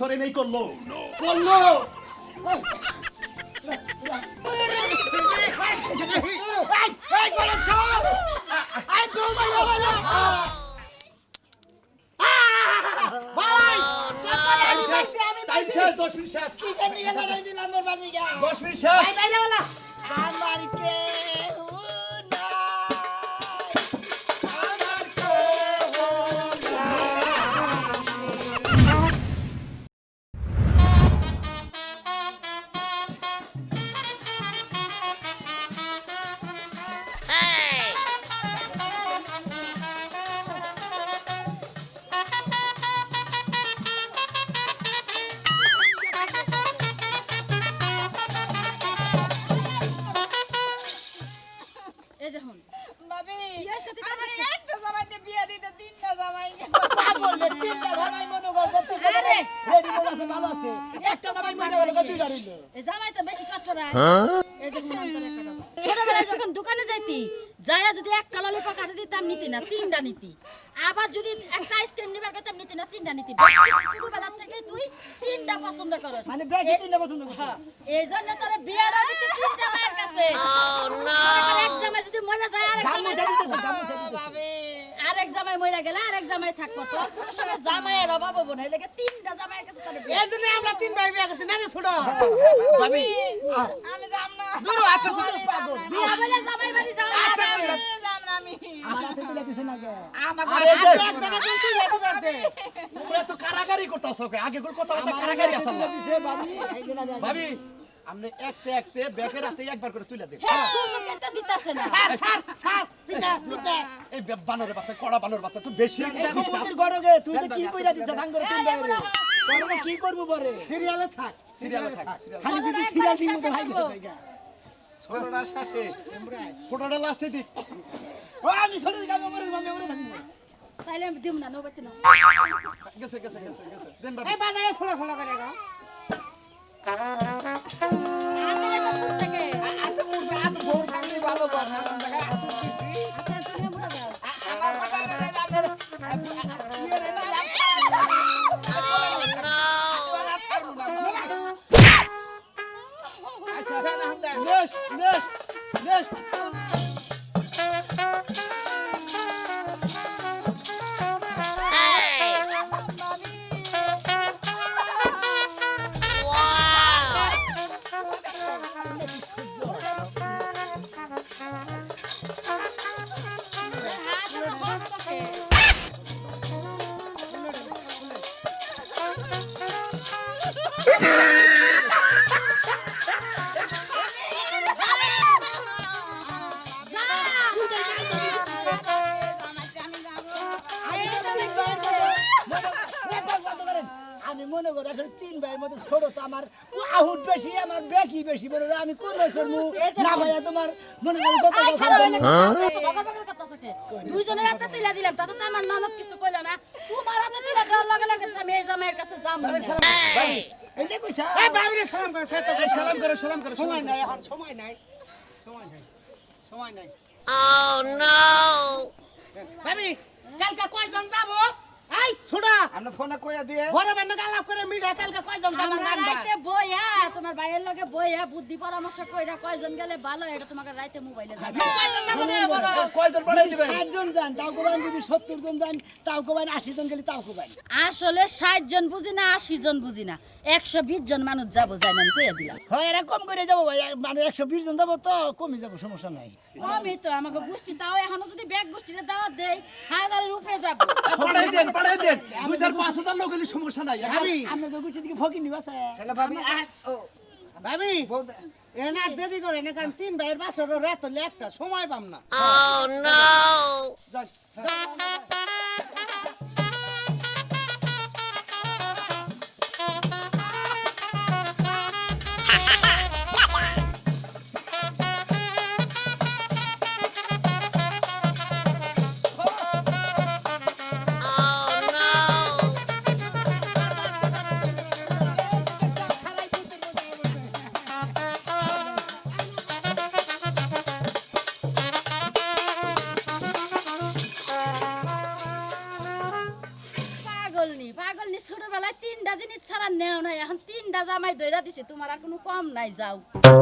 বাসরে নেই করল করল দশ মিনিট দশ মিনিট না তিনটা নিতি। আবার যদি একটা আইসক্রিম নিবার করতাম নিতি না তিনটা নিতি। বেশি ছোটবেলার থেকে তুই তিনটা পছন্দ করস। মানে ব্যাগে তিনটা পছন্দ করছে। হ্যাঁ, এই জন্য তোর বিয়াটা দিচ্ছে তিন জামাইয়ের কাছে এক জামাই যদি মরে যায়। ভাবি। আরেক জামাই মরে গেলে আরেক জামাই থাকব। তো কোনো সময় জামাইয়ের অভাব হব না এই তিনটা জামাইয়ের কাছে তোর। এই জন্য আমরা তিন ভাই বিয়ে করছি, না রে ছোট? ভাবি। আমি যাব না। দূর হ, আচ্ছা, ছোট, পাগল। বিয়া বলে জামাই বাড়ি যাওয়া আচ্ছা, আমার হাতে দিছে এই যে, তোমরা তো কারাগারি করতেছো আগে গুলো কথা কথা কারাগারি আসাল তুলে দিছে, ভাবি। এই যে না, ভাবি। ভাবি আপনি একতে একতে ব্যাগের হাতে একবার করে তুলে দেন। সুন্দর কিন্তু দিতাছে না। এই বানরের বাচ্চা কড়া বানর বাচ্চা তো বেশি গড়গে, তুই কি কইরা দিছিস, সাঙ্গরে তিন ভাই রে। তোর কি করব পরে? সিরিয়ালে থাক সিরিয়ালে থাক খালি যদি সিরিয়াল দিন ভাই ছোটটা শেষে ছোটটা লাস্টে দিক ও, আমি ছোট দিকে আমি মরে আমি মরে থাকব। তাইলে আমি দিব না, নৌবাতি নাও। গেছে গেছে গেছে গেছে দেন ভাবি আগে এটা পুষছে কে? আচ্ছা, তুমি মরে যাও। নেক্সট নেক্সট নেক্সট মনে করি আসলে তিন ভাইয়ের মধ্যে ছোট তো আমার আহুট বেশি আমার বেকি বেশি মনে করি আমি কোন বছর মু না ভাইয়া তোমার মনে করি কত কে? দুইজনের হাতে তুইলা দিলাম তাতে তো আমার ননদ কিছু কইলা না। তোমার হাতে তুইলা দেওয়ার লগে লগে আমি এই জামাইয়ের কাছে যাম এই! কইছা। এই সালাম করে সালাম করে সময় নাই এখন সময় নাই। সময় নাই সময় নাই। ভাবি কালকে কয়জন যাব? এই ছোড়া আমরা ফোনে কইয়া দিয়ে ঘরে করে কালকে কয়জন যাব আমরা রাইতে বইয়া তোমার ভাইয়ের লগে বইয়া বুদ্ধি পরামর্শ কইরা কয়জন গেলে ভালো এটা তোমাকে রাইতে মোবাইলে যাবে কয়জন যাব? কয়জন বাড়াই দিবেন? ষাটজন যান তাও কোবাইন যদি সত্তর জন যান তাও কোবাইন আশি জন গেলে তাও কোবাইন আসলে ষাট জন বুঝি না আশি জন বুঝি না। একশো বিশ জন মানুষ যাব যাই না আমি কইয়া দিলাম। হয় এরা কম করে যাব ভাই। মানে একশো বিশ জন যাব তো কমে যাব সমস্যা নাই। আমি তো আমাকে গোষ্ঠী তাও এখনও যদি ব্যাগ গোষ্ঠীতে দাওয়াত দেই হাজারের উপরে যাব। পাঠাই দেন দুই পাঁচ হাজার লোক হলে সমস্যা নাই। ভাবি আমি তো দিকে নিবাস ভাবি ভাবি এনা দেরি করে না কারণ তিন ভাইয়ের বাসর রাত হলে একটা সময় পাম না। ছাড়া কোনো কম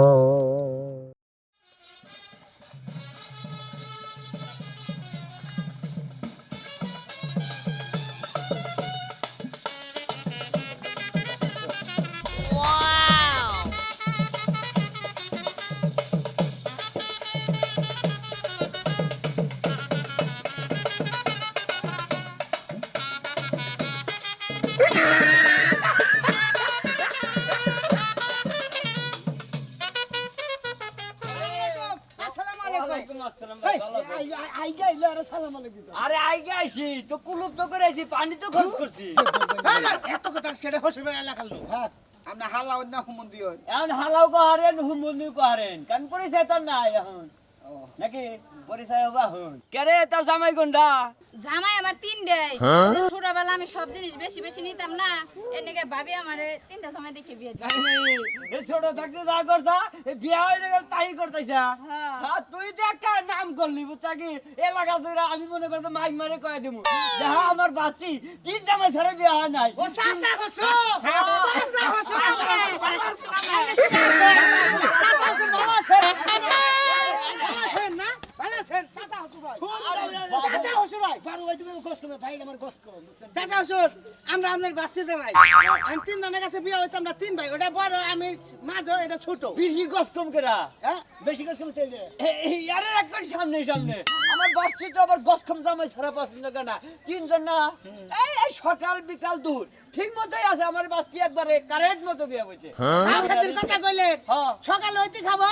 বেড়া এলাকার লোক হ্যাঁ? আমরা হাল্লা অন্য হুমন এখন হালাও কহারেন হুমুন্দির কহারেন কারণ পরিচয় তোর নাই এখন। নাকি? পরিচয় হবা হন কেরে তোর জামাই কোনটা জামাই আমার তিনটে ছোটবেলা আমি সব জিনিস বেশি বেশি নিতাম না এনেকে ভাবি আমার তিনটা জামাই দেখে বিয়ে এই ছোট থাকতে যা করছা বিয়া হয়ে গেল তাই করতেছা হ্যাঁ। হ্যাঁ তুই তো একটা নাম করলি বুঝছা কি এলাকা জুড়ে আমি মনে করতে মাইক মারে কয়ে দিব হ্যাঁ আমার বাস্তি তিন জামাই ছাড়া বিয়া হয় নাই ও চাচা হসো হ্যাঁ। চাচা হসো চাচা হসুর ভাই। পারু ভাই। তুমি গোস করবে ভাই আমার গোস করো। চাচা হসুর আমরা আপনার বাস্তিতে ভাই। আমি তিন জনের কাছে বিয়ে হয়েছে আমরা তিন ভাই। ওটা বড় আমি মাঝ এটা ছোট। বেশি গোস কম কেরা? হ্যাঁ? বেশি গোস কম তেল সামনে সামনে। আমার বাস্তি তো আবার কম জামাই ছাড়া পছন্দ করে না। তিনজন না? এই এই সকাল বিকাল দূর। ঠিক মতোই আছে আমার বাস্তি একবারে কারেন্ট মতো বিয়ে হয়েছে খাওয়া কথা কইলেন হ্যাঁ। সকালে হইতে খাব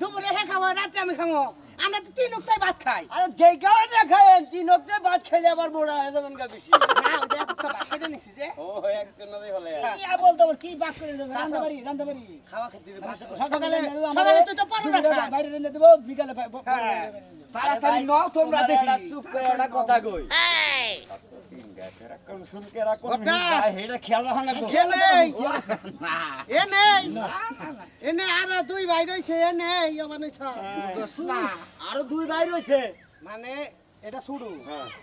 দুপুরে হে খাব রাতে আমি খাব আমরা তো তিন উক্তায় ভাত খাই। আরে যেই কারণে না তিন অক্টে ভাত খেলে আবার বড় হয়ে যাবেন গা বেশি। না ওটা একটা ভাত কেটে নিছি যে। ও একজন নদী হলে। ইয়া বলতো কি বাক করে দেবে? রান্না বাড়ি রান্না বাড়ি। খাওয়া খাতির সকালে সকালে তো পরোটা খা। বাইরে রেঁধে দেবো বিকালে বাই- ব- হ্যাঁ। তাড়াতাড়ি নও তোমরা দেখি। চুপ করে একটা কথা কই। আর দুই ভাই রয়েছে মানে এটা শুরু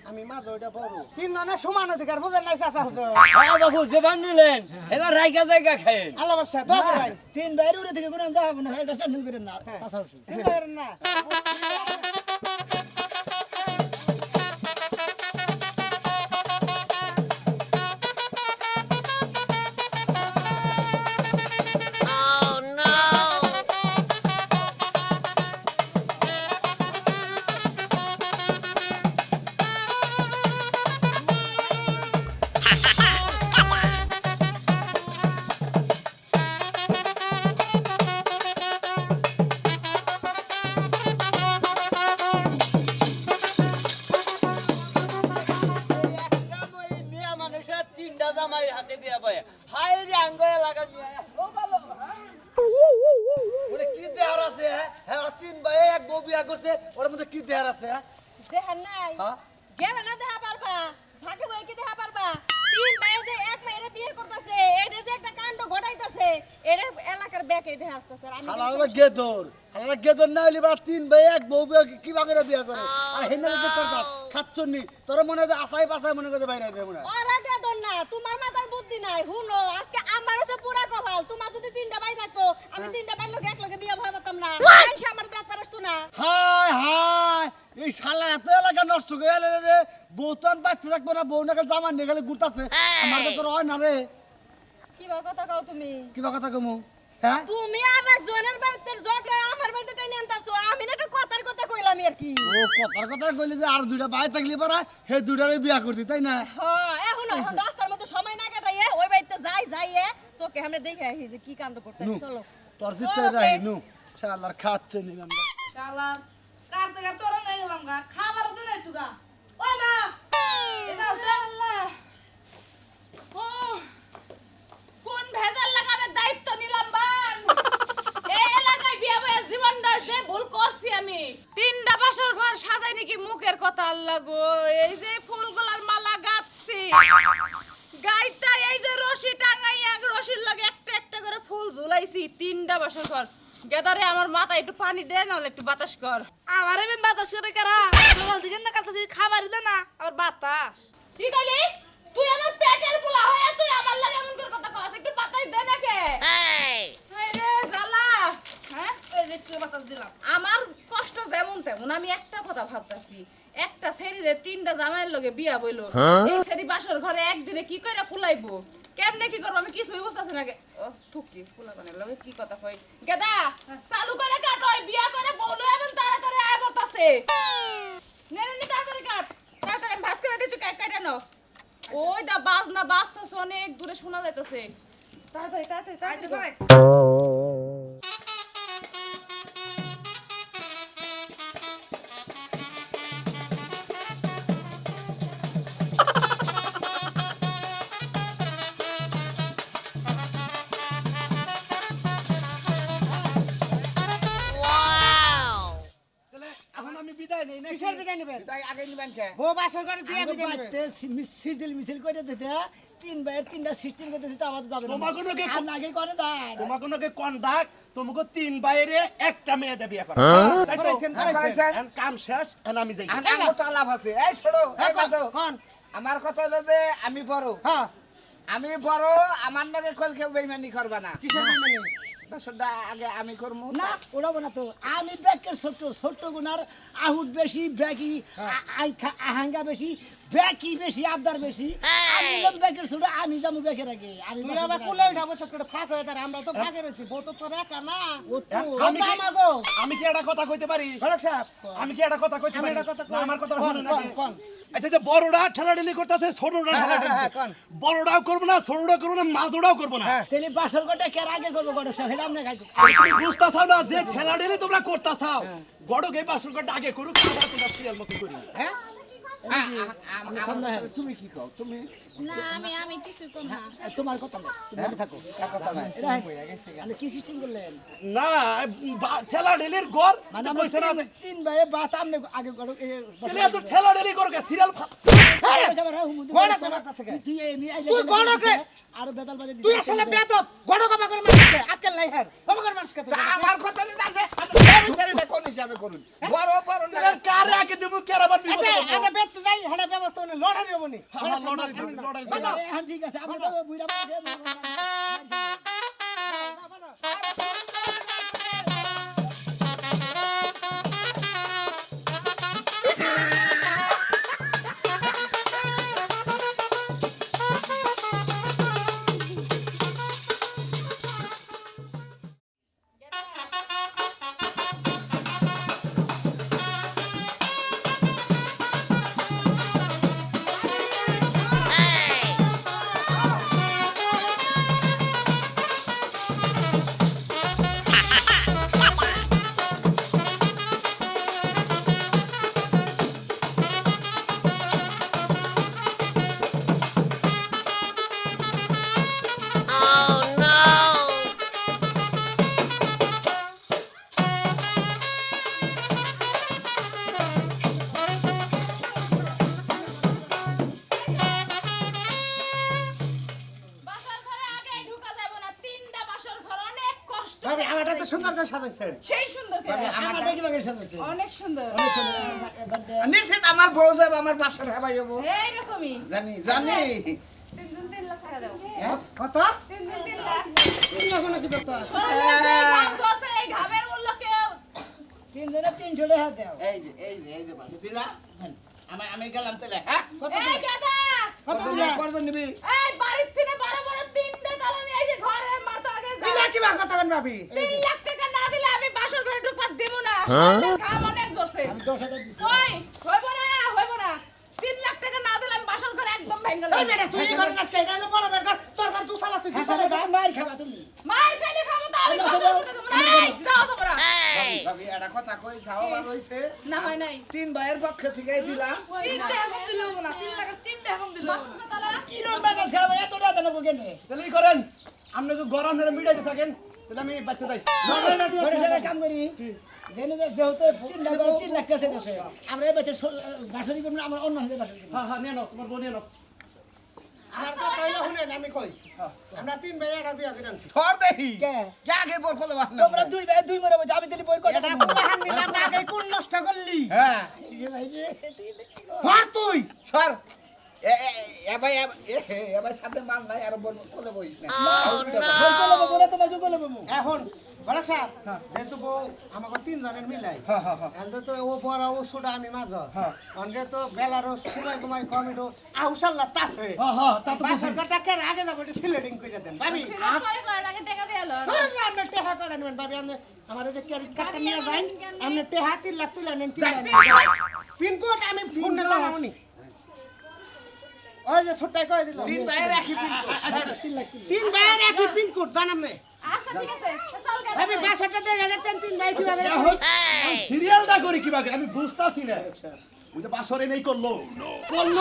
আমি মাঝে ওইটা বড় তিন জনের সমান অধিকার বুঝেন নাই চাচা হুজুর হ্যাঁ বাবু যেবার নিলেন এবার রাইকা জায়গা করেন তিন বাইরে উড়ে থেকে এটা না কি বাগেরা বিয়া করে। আর হেনে যে করতাস খাচ্ছনি তোর মনে হয় যে আসাই পাসাই মনে করে বাইরে দেয় মনে হয় ওরা না? তোমার মাথায় বুদ্ধি নাই। হুনো আজকে আমার হচ্ছে পুরা কপাল। তোমার যদি তিনটা ভাই থাকতো আমি তিনটা ভাই লোক এক লগে বিয়ে ভয় পারতাম না। মানুষ আমার দেখ পারতো না। হাই হাই এই শালা এত এলাকা নষ্ট করে এলে রে বউ তো আর বাচ্চা থাকব না বউ নাকি জামা নিয়ে গেলে ঘুরতাছে। আমার তো হয় না রে। কি কথা কও তুমি। কিবা কথা কমু। হ্যাঁ? তুমি আর একজনের বাড়িতে ঝগড়া আমার বাড়িতে টেনে আনতাছো আমি না কথার কথা কইলাম আর কি। ও কথার কথা কইলে যে আর দুইটা ভাই থাকলে পারা হে দুইটারে বিয়া করতি তাই না? হ্যাঁ এখন এখন রাস্তার মধ্যে সময় না কাটাইয়ে ওই বাড়িতে যাই যাইয়ে চোখে আমরা দেখে আসি যে কি কাণ্ড করতে চলো। তোর জিতে রাহি নু শালার খাচ্ছে নি আমরা। শালার কাটতে কাটতে ওরা নিয়ে গেলাম গা? খাবার দিন একটু গা। ওই মা! এটা আছে ও, কোন ভেজাল লাগাবে দায়িত্ব নিলাম বান এই এলাকায় বিয়ে বয়ে জীবনটা যে ভুল করছি আমি। তিনটা বাসর ঘর সাজাই নাকি মুখের কথা আল্লাহ গো। এই যে ফুলগুলার মালা গাচ্ছি গাইতা এই যে রশি টাঙাই এক রশির লাগে একটা একটা করে ফুল ঝুলাইছি তিনটা বাসর ঘর। গেদারে আমার মাথা একটু পানি দে নাহলে একটু বাতাস কর। আমার এমন বাতাস করে কারা? সকাল থেকে না কাটতেছি খাবার দে না আবার বাতাস। কি কইলি? তুই আমার পেটের পোলা হয়ে তুই আমার লাগে এমন করে কথা কস একটু পাতাই দে না কে হায় রে জ্বালা হ্যাঁ এই যে একটু বাতাস দিলাম আমার কষ্ট যেমন তেমন আমি একটা কথা ভাবতাছি একটা সেরি যে তিনটা জামাইয়ের লগে বিয়া বইলো। এই সেরি বাসর ঘরে একদিনে কি কইরা কুলাইবো? কেমনে কি করব? আমি কিছুই বুঝতেছি না। থুকি কুলাবানের লগে কি কথা কই? গেদা চালু করে কাটো ওই বিয়া করে বউলো এবং তাড়াতাড়ি আয় পড়তাছে নে নে নে, তাড়াতাড়ি কাট। তাড়াতাড়ি ভাস করে দি তুই কাট কাটে নাও ওই দা বাজ না বাজতেছে অনেক দূরে শোনা যাইতেছে। তাড়াতাড়ি তাড়াতাড়ি তাড়াতাড়ি বউ বাসর করে দিয়ে আমাকে বিদায় নেবেন। বাড়িতে মিছিল করে দিতে তিন ভাইয়ের তিনটা সিস্টেম করে দিতে আমাদের যাবে তোমার কোনো কে- আর আগে করে যায় তোমার কোনো কন্ডাক্ট তোমাকে তিন বাইরে একটা মেয়ে দেবে এখন। করাইছেন। এখন কাম শেষ আমি যাই। তো আছে এই ছোড়ো এই হ্যাঁ, কোন আমার কথা হলো যে আমি বড়। হ্যাঁ। আমি বড় আমার নাকি কল কেউ বেইমানি করবা না। কিসের আগে আমি করব না ওড়াবো না তো। আমি ব্যাগের ছোট্ট ছোট্ট গুনার আহুট বেশি ব্যাগি আহাঙ্গা বেশি। ব্যাকি বেশি আবদার বেশি। আমি বললাম ব্যাগের ছোট আমি যাব ব্যাগের আগে। আমি তুই আবার করে কুলে আসব। উঠাবো চক্করে ফাঁক হয়ে তার আমরা তো ফাঁকে রয়েছি বউ তো তোর একা না। ও তো। আমি কি- আমাগো। আমি কি একটা কথা কইতে পারি? ঘটক সাহেব। আমি কি একটা কথা কইতে পারি? না, আমার কথা শুনে নাকি কোন? আচ্ছা যে বড়রা ঠেলাঠেলি করতেছে ছোটরা হ্যাঁ, হ্যাঁ, ঠেলাঠেলি হ্যাঁ, কোন? বড়রাও করব না ছোটরাও করব না মাঝরাও করব না। হ্যাঁ। তাহলে বাসর কোটা কে আগে করব গডক সাহেব? এটা আপনি খাই তুমি বুঝতেছাও না যে ঠেলাঠেলি তোমরা করতেছাও গড়কে বাসুর করতে আগে করুক তোমরা সিরিয়াল মতো করি হ্যাঁ? তুমি কি কও? তুমি না আমি আমি কিছু কম না। তোমার কথা না তুমি থাকো কার কথা নাই? এটা আপনি কি সিস্টেম করলেন? না বা- ঠেলাঠেলির গড় মানে না যে তিন- তিন বাত আপনি আগে গডক তাহলে এত ঠেলাঠেলি করবে সিরিয়াল তুই গড়ক রে। আর বেতাল বাজে তুই আসলে বেদব! গড় কামা করে মানুষকে আক্কেল নাই হ্যার কামা করে মানুষকে আমার কথা আপনি সব কোন হিসাবে করুন? বড় বড় না। কারে আগে দেবো কারে আবার বিপদে পড়ব? যাই হড়ে ব্যবস্থা হলে লড়াই হব নি। হ্যাঁ, হ্যাঁ, লড়াই লড়াই হ্যাঁ ঠিক আছে। সুন্দর করে সাজাইছেন। সেই সুন্দর করে। আমার দেখি বাগের সাথে অনেক সুন্দর। নিশ্চিত আমার বউ যাবে আমার বাসর হেবাই হব। এইরকমই। জানি জানি। তিন দিন তিন লাখ টাকা দাও কত? তিন দিন তিন লাখ এখন কি কথা শরীরে যে এই ঘামের মূল্য কেউ তিন দিনে তিনশো টাকা দেও। এই যে এই যে এই যে ভাবি দিলা? আমি আমি গেলাম তাহলে হ্যাঁ? কত এই কত দিলা? নিবি? এই বাড়ির থেকে বড় বড় তিনটে তালা নিয়ে এসে ঘরে মাথা আগে যা। দিলা কি বার কথা ভাবি? তিন লাখ টাকা না দিলে আমি বাসর ঘরে ঢুকবার দিব না। শরীরের ঘাম অনেক ঝরছে আমি দশ হাজার দিচ্ছি কই হইব না হইব না। তিন লাখ টাকা না দিলে আমি বাসর ঘরে একদম ভেঙে এই বেটা তুই এই করে আজকে এটা হলো বড় বেটা তোর ঘর তুই সালা তুই হ্যাঁ সালা মার খাবা তুমি। মার ফেলে খাব তো আমি বাসর ঘরে দেবো না। এই, যাও তোমরা। ভাবি এটা কথা কই যাও বার হইছে। না হয় নাই। তিন ভাইয়ের পক্ষ থেকে দিলাম। তিনটা এখন দিলে না তিন লাখের তিনটা এখন দিলে। কি রকম বাজার খাব এত টাকা দেবো কেনে তাহলে করেন? আপনি যদি গরম হেরে মিটাইতে থাকেন তাহলে আমি বাচ্চা যাই কাম করি। জেনে যে যেহেতু তিন লাখ তিন লাখ টাকা দিতেছে আমরা এই বছর বাসরি করব না, আমরা অন্য হাতে বাসরি করব। হ্যাঁ হ্যাঁ নিয়ে নাও তোমার বোন নিয়ে নাও। আমার কথা আমি আমি নিলাম হ্যাঁ। এখন বড় সাহেব যেহেতু বউ আমাকে তিন মিলাই এন্ড তো ও বড় ও ছোট আমি মাঝ। অন্ধ্রে তো বেলারও সময় কমাই কম আউসাল্লা তাস হয়ে। হ্যাঁ হ্যাঁ তা তো পাঁচ বুঝি। সরকার টাকার আগে যাব একটু করে দেন ভাবি। এলো। আপনি টেহা করে নেবেন ভাবি আপনি আমার যে ক্রেডিট কার্ডটা নিয়ে যান আপনি টেহা তিন লাখ তুলে নেন পিনকোড আমি ফোন না জানাবনি ওই যে ছোট্টাই কয়ে দিল তিন ভাইয়ের একই পিন তিন ভাইয়ের একই পিনকোড জানাম না। আচ্ছা ভাবি বাসরটা দিয়ে গেলেন তিন ভাই কীভাবে? এখন সিরিয়ালটা করি কীভাবে? আমি বুঝতাছি না। ওই যে বাসরে নেই করল। করল।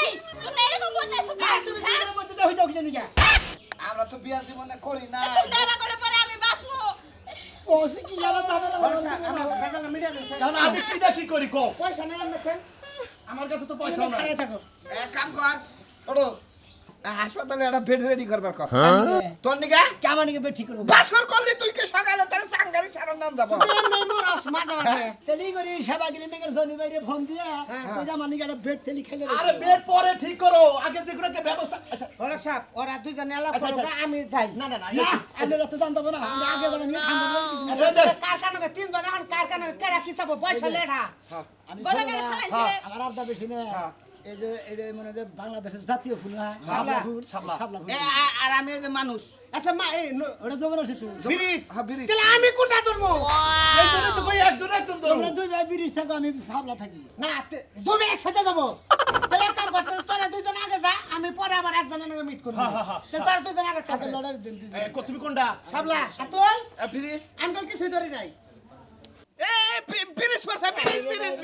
এই তুমি এরকম করতেছো কেন? তুমি হ্যাঁ? দুজনের মধ্যে হয়ে যাও কি জানি কা? আমরা তো বিয়া জীবনে করি না তুমি নেবা করে পরে আমি বাঁচবো। ওসি কি জানা জানা আমার বেজালে মিডিয়া দিন আমি কি দেখি করি কো পয়সা নেই দেখেন আমার কাছে তো পয়সা নাই। থাকো। এক কাম কর হাসপাতালে একটা বেড রেডি করবার কর। তোর নিগা? কামানিকে বের ঠিক করব? বাসর করলি তুই কে সকালে? তোর সাংগারি ছাড়ার নাম যাব। এমনি মরস মাঝে মাঝে তেলি করে সেবা ক্লিনিকের জনি বাইরে ফোন দিয়ে ওই জামানিকে একটা বেড তেলি খেলে আরে বেড পরে ঠিক করো। আগে ব্যবস্থা আচ্ছা। বড় সাহেব ওরা দুজন এলা আচ্ছা, আচ্ছা। আমি যাই। না না না না আমি তো জানতে পারব না আমি আগে যাবেন ঠান্ডা লাগবে। কারখানা তিন এখন কারখানা কেরা কি চাবো? পয়সা আমি না, ফালাইছে। আমার আবদা বেশি না এই যে এই যে মনে হয় যে বাংলাদেশের জাতীয় ফুল না? শাপলা। শাপলা ফুল? শাপলা। ফুল। আর আমি যে মানুষ। আচ্ছা মা এই ওটা যমুনা সেতু। বিরিজ হ্যাঁ বিরিজ তাহলে আমি কোনটা ধরবো? এই জন্য তো কই একজন একজন ধরো তোমরা দুই ভাই ব্রিজ থাকো আমি শাপলা থাকি। না তুমি একসাথে যাব। তাহলে কাম করতে তোরা দুজন আগে যা আমি পরে আবার একজনের নামে মিট করব। হ্যাঁ, হ্যাঁ, হ্যাঁ। তাহলে তোরা দুজন আগে আগে লড়াই দিন দুই তুমি কোনটা? সাবলা আর তুই? আমি কাল কিছুই ধরি নাই। এ বি- ব্রিজ পড়ছে ব্রিজ ব্রিজ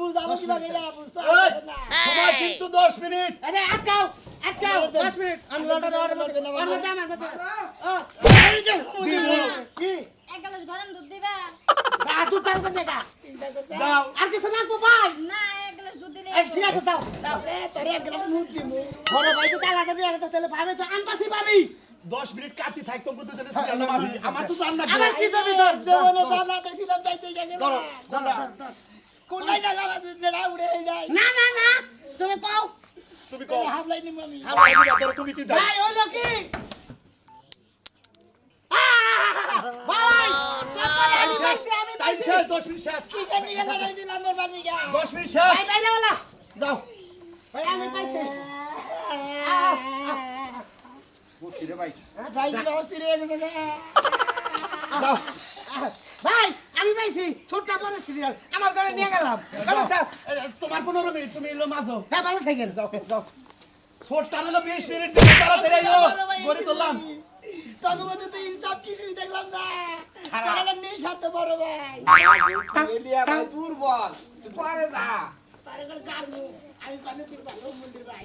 বুঝতে ওই, পারছি না। কিন্তু দশ মিনিট। আরে আটকাও আটকাও দশ মিনিট। আমি আমার এক গ্লাস গরম দুধ দিবা? যা তুই তার কোন জায়গা দাও। আর কিছু লাগবো ভাই? না এক গ্লাস দুধ দিলে ঠিক আছে দাও। দাও এ তোর এক গ্লাস মুখ দিমু। বড় ভাই তো তালা দেবি আর তো তাহলে ভাবে তো আনতাসি পাবি দশ মিনিট কাটতে থাক তোমরা দুজনে সিরিয়াল পাবি আমার তো জান না আবার কি যাবি তোর জীবনে জানা দেখছিলাম তাই তাই গেছে ধরো কোনটা কোনটাই না জানা যেটা উড়ে যায় না না না তুমি কও। তুমি কও। হাবলাই নিমু আমি। হাওয়া দিবা ধরো তুমি কি দাও। ভাই হইল কি? ভাই তারপরে আমি পাইছি আমি পাইছি। শেষ দশ মিনিট শেষ। কিসের নিকে লড়াই দিলাম মোর বাড়িকে দশ মিনিট শেষ। ভাই বাইরে वाला যাও। ভাই আমি পাইছি। ভাই। হয়ে ভাই আমি পাইছি ছোটটা বড় সিরিয়াল আমার ঘরে নিয়ে গেলাম। তোমার পনেরো মিনিট তুমি এলো মাঝো। হ্যাঁ ভালো থাকেন। যাও যাও। ছোট টানলো বিশ মিনিট তাড়াতাড়ি আইও গড়ি তুললাম। তখন মধ্যে তো হিসাব কিছুই দেখলাম না। তাহলে সারতে পারো ভাই। দুর্বল। তুই পরে যা। তারে কল গারমু আমি কানে ভালো মন্দির ভাই।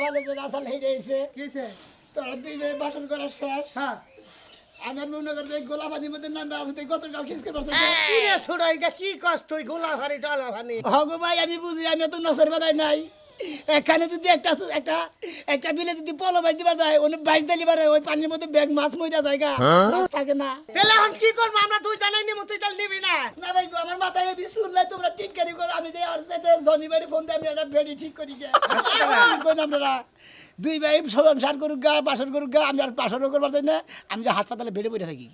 কপালে যে রাসাল হেঁটে এসে তোরা দুই ভাই বাসন করা শেষ। হ্যাঁ। আমার মনে করতে গোলা পানির মধ্যে নামে আসতে গতকাল কাউ খিসকে পারছে কি রে ছোড়াইগা কি কষ্ট গোলা ভারি ভানি হগো ভাই আমি বুঝি আমি তো নসের বেলায় নাই। এখানে যদি একটা একটা একটা বিলে যদি পলো বাইতে দিবার যায় ওনে বাইশ দিলি পারে ওই পানির মধ্যে ব্যাগ মাছ মইরা জায়গা মাছ থাকে না। তাহলে এখন কি করব? আমরা দুই জানাই নিমু তুই তাহলে নিবি না। না ভাই গো, আমার মাথায় এবি সুরলাই তোমরা টিটকারি করো আমি যে আর সাথে জনিবারে ফোন দিয়ে আমি একটা বেডি ঠিক করি গে। কোন আমরা? দুই ভাই সংসার করুক গা বাসন করুক গা আমি আর বাসনও করবার চাই না আমি যে হাসপাতালে বেডে বসে থাকি